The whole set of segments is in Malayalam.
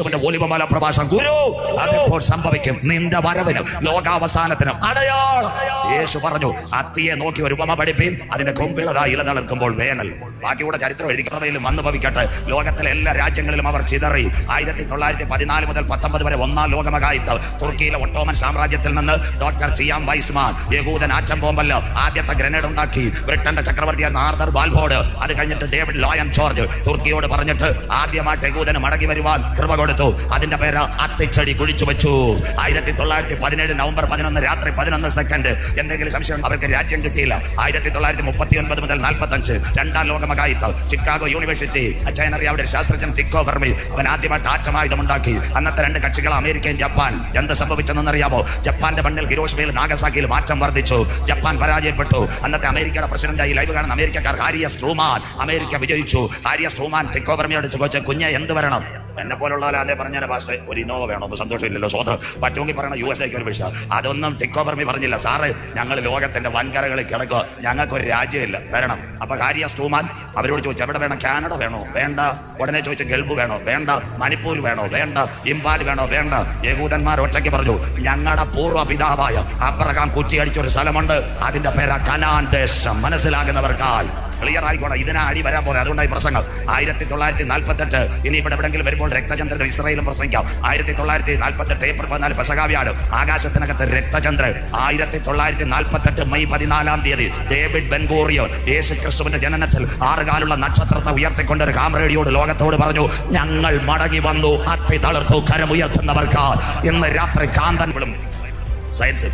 യേശുവിന്റെ ഒലിവമല പ്രഭാഷണം ഗുരു അതിപ്പോൾ സംഭവിക്കും. നിന്റെ വരവിനും ലോകാവസാനത്തിനും. അടയാളം. യേശു പറഞ്ഞു അത്തിയെ നോക്കി ഒരു ഉപമ പഠിപ്പീൻ. അതിന്റെ കൊമ്പിളതായി ഇല തളിർക്കുമ്പോൾ വേനൽ. ബാക്കിയുടെ ചരിത്രം എഴുതിക്കുന്നതിലും വന്നു ഭവിക്കട്ടെ. ലോകത്തിലെ എല്ലാ രാജ്യങ്ങളിലും അവർ ചിതറി. ആയിരത്തി തൊള്ളായിരത്തി പതിനാല് മുതൽ പത്തൊമ്പത് വരെ ഒന്നാം ലോകമകായുദ്ധം തുർക്കിയിലെ ഒട്ടോമൻ സാമ്രാജ്യത്തിൽ നിന്ന് ഡോക്ടർ ചിയാം വൈസ്മാൻ യഹൂദൻ ആറ്റം ബോംബല്ല ആദ്യത്തെ ഗ്രനേഡ് ഉണ്ടാക്കി. ബ്രിട്ടന്റെ ചക്രവർത്തി ആർദർ ബാൽബോർഡ്. അത് കഴിഞ്ഞിട്ട് ഡേവിഡ് ലോയൻ ജോർജ് തുർക്കിയോട് പറഞ്ഞിട്ട് ആദ്യമായിട്ട് യഹൂദന് മടങ്ങി വരുവാൻ കൃപ കൊടുത്തു അതിന്റെ പേര് അത്തിച്ചടി കുഴിച്ചു വെച്ചു. ആയിരത്തി തൊള്ളായിരത്തി പതിനേഴ് നവംബർ പതിനൊന്ന് രാത്രി പതിനൊന്ന് സെക്കൻഡ് എന്തെങ്കിലും സംശയം അവർക്ക് രാജ്യം കിട്ടിയില്ല. ആയിരത്തി തൊള്ളായിരത്തി മുപ്പത്തി ഒൻപത് മുതൽ നാൽപ്പത്തി അഞ്ച് രണ്ടാം ലോകമകായുദ്ധം ചിക്കാഗോ യൂണിവേഴ്സിറ്റി അവിടെ ശാസ്ത്രജ്ഞൻ ടിക്കോ ഫെർമി അവൻ ആദ്യമായിട്ട് ആറ്റമായുധം ഉണ്ടാക്കി അന്നത്തെ രണ്ട് കക്ഷികൾ അമേരിക്കയും ജപ്പാൻ. എന്ത് സംഭവിച്ചെന്നറിയാമോ? ജപ്പാന്റെ മണ്ണിൽ ഹിരോഷിമയിൽ നാഗസാക്കിയിൽ മാറ്റം വർദ്ധിച്ചു. ജപ്പാൻ പരാജയപ്പെട്ടു. അന്നത്തെ അമേരിക്കയുടെ പ്രസിഡന്റായി ലൈവ് കാണുന്ന അമേരിക്കക്കാർ ഹാരിയ സ്ട്രൂമാൻ അമേരിക്ക വിജയിച്ചു. ഹാരിയ സ്ട്രൂമാൻ ടിക്കോ ഫെർമിയോട് ചോദിച്ച കുഞ്ഞെ എന്ത് വരണം? എന്നെ പോലുള്ള അതേ പറഞ്ഞ പാഷേ ഒരു ഇന്നോവ വേണോ? ഒന്ന് സന്തോഷമില്ലല്ലോ സ്വതന്ത്രം. പറ്റുമെങ്കിൽ പറയണ യു എസ് എക്ക് ഒരു വിഷ അതൊന്നും ടിക്കോ പറമ്പി പറഞ്ഞില്ല. സാറ് ഞങ്ങൾ ലോകത്തിന്റെ വൻകരകളിൽ കിടക്കുക ഞങ്ങൾക്ക് ഒരു രാജ്യമില്ല. തരണം. അപ്പൊ ഹാരിയ സ്റ്റൂമാൻ അവരോട് ചോദിച്ചു എവിടെ വേണം? കാനഡ വേണോ? വേണ്ട. ഉടനെ ചോദിച്ച ഗൾഫ് വേണോ? വേണ്ട. മണിപ്പൂർ വേണോ? വേണ്ട. ഇംപാൽ വേണോ? വേണ്ട. യഹൂദന്മാർ ഒറ്റയ്ക്ക് പറഞ്ഞു ഞങ്ങളുടെ പൂർവ പിതാവായ അബ്രഹാം കുറ്റിയടിച്ചൊരു സ്ഥലമുണ്ട്. അതിന്റെ പേരാ കനാൻ ദേശം. ക്ലിയർ ആയിക്കോട്ടെ. ഇതിനാ അടി വരാൻ പോലെ അതുകൊണ്ടായി പ്രസംഗം ആയിരത്തി തൊള്ളായിരത്തി നാൽപ്പത്തെട്ട് ഇനി ഇവിടെ എവിടെങ്കിലും വരുമ്പോൾ രക്തചന്ദ്രൻ ഇസ്രയേലും പ്രസംഗിക്കാം. ആയിരത്തി തൊള്ളായിരത്തി നാൽപ്പത്തെട്ട് ഏപ്രിൽ പതിനാല് പെസകാവ്യാണ് ആകാശത്തിനകത്ത് രക്തചന്ദ്രൻ. ആയിരത്തി തൊള്ളായിരത്തി നാൽപ്പത്തെട്ട് മെയ് പതിനാലാം തീയതി ഡേവിഡ് ബെൻഗോറിയോ യേശു ക്രിസ്തുവിന്റെ ജനനത്തിൽ ആറുകാലുള്ള നക്ഷത്രത്തെ ഉയർത്തിക്കൊണ്ട് ഒരു കാമറേഡിയോട് ലോകത്തോട് പറഞ്ഞു ഞങ്ങൾ മടങ്ങി വന്നു. അത്തി തളർത്തു. കരമുയർത്തുന്നവർക്ക് ഇന്ന് രാത്രി കാന്തൻകളും സയൻസ്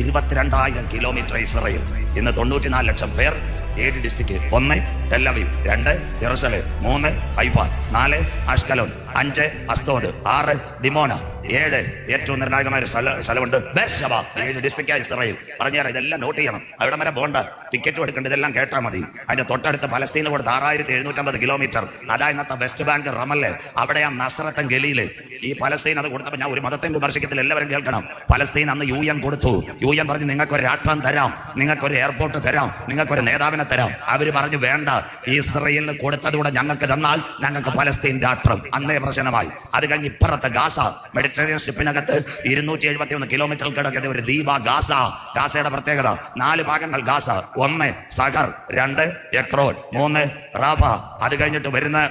ഇരുപത്തിരണ്ടായിരം കിലോമീറ്റർ ഇസ്രയേൽ. ഇന്ന് തൊണ്ണൂറ്റിനാല് ലക്ഷം പേർ ഏഴ് ഡിസ്ട്രിക്ട് ഒന്ന് ടെല്ലവീവ് രണ്ട് ജെറുസലേം മൂന്ന് ഹൈഫ നാല് അഷ്കലോൻ അഞ്ച് അസ്തോദ് ആറ് ദിമോന ഏഴ്. ഏറ്റവും നിർണായകമായ ഒരു സ്ഥല സ്ഥലമുണ്ട്. ബേർഷബ ഏഴ് ഡിസ്ട്രിക്റ്റ് ഇസ്രായേൽ. പറഞ്ഞാൽ ഇതെല്ലാം നോട്ട് ചെയ്യണം. അവിടെ വരെ പോകണ്ട. ടിക്കറ്റ് എടുക്കേണ്ട ഇതെല്ലാം കേട്ടാൽ മതി. അതിന്റെ തൊട്ടടുത്ത പലസ്തീനോട് ആറായിരത്തി എഴുന്നൂറ്റമ്പത് കിലോമീറ്റർ അതാ ഇന്നത്തെ വെസ്റ്റ് ബാങ്ക് റമല്ലേ? അവിടെ ആ നസ്രത്തൻ ഗലിയിൽ ഈ പലസ്തീൻ അത് കൊടുത്തപ്പോൾ ഞാൻ ഒരു മതത്തെ വിമർശിക്കത്തില്ല എല്ലാവരും കേൾക്കണം. പലസ്തീൻ അന്ന് യു എൻ കൊടുത്തു. യു എൻ പറഞ്ഞു നിങ്ങൾക്കൊരു രാഷ്ട്രം തരാം നിങ്ങൾക്കൊരു എയർപോർട്ട് തരാം നിങ്ങൾക്കൊരു നേതാവിനെ തരാം. അവർ പറഞ്ഞു വേണ്ട ഇസ്രയേലിന് കൊടുത്തതുകൂടെ ഞങ്ങൾക്ക് തന്നാൽ ഞങ്ങൾക്ക് പലസ്തീൻ രാഷ്ട്രം. അന്നേ പ്രശ്നമായി. അത് കഴിഞ്ഞ് ഇപ്പുറത്തെ ഗാസ മെഡിറ്ററേനിയൻ ഷിപ്പിനകത്ത് ഇരുന്നൂറ്റി എഴുപത്തി ഒന്ന് കിലോമീറ്റർ കിടക്കുന്ന ഒരു ദ്വീപ ഗാസ. ഗാസയുടെ പ്രത്യേകത നാല് ഭാഗങ്ങൾ ഗാസ. ഒന്ന് സഹർ രണ്ട് എക്രോൻ മൂന്ന് റാഫ. അത് കഴിഞ്ഞിട്ട് വരുന്ന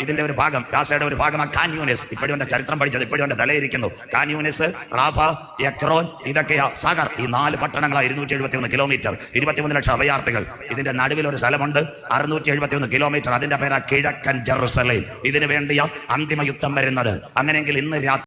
ഇതിന്റെ ഒരു ഭാഗം ഗാസയുടെ ഒരു ഭാഗമാണ് കാന്യൂനസ്. ഇപ്പോഴും എന്റെ ചരിത്രം പഠിച്ചത് ഇപ്പോഴും എന്റെ തലയിരിക്കുന്നു. കാന്യൂനസ് റാഫ എക്രോൻ ഇതൊക്കെയാ സഗർ. ഈ നാല് പട്ടണങ്ങളാണ് ഇരുന്നൂറ്റി എഴുപത്തി ഒന്ന് കിലോമീറ്റർ ഇരുപത്തിമൂന്ന് ലക്ഷം അഭയാർത്ഥികൾ. ഇതിന്റെ നടുവിൽ ഒരു സ്ഥലമുണ്ട് അറുന്നൂറ്റി എഴുപത്തി ഒന്ന് കിലോമീറ്റർ അതിന്റെ പേരാ കിഴക്കൻ ജെറുസലേം. ഇതിനു വേണ്ടിയ അന്തിമ യുദ്ധം വരുന്നത്. അങ്ങനെയെങ്കിൽ ഇന്ന് രാത്രി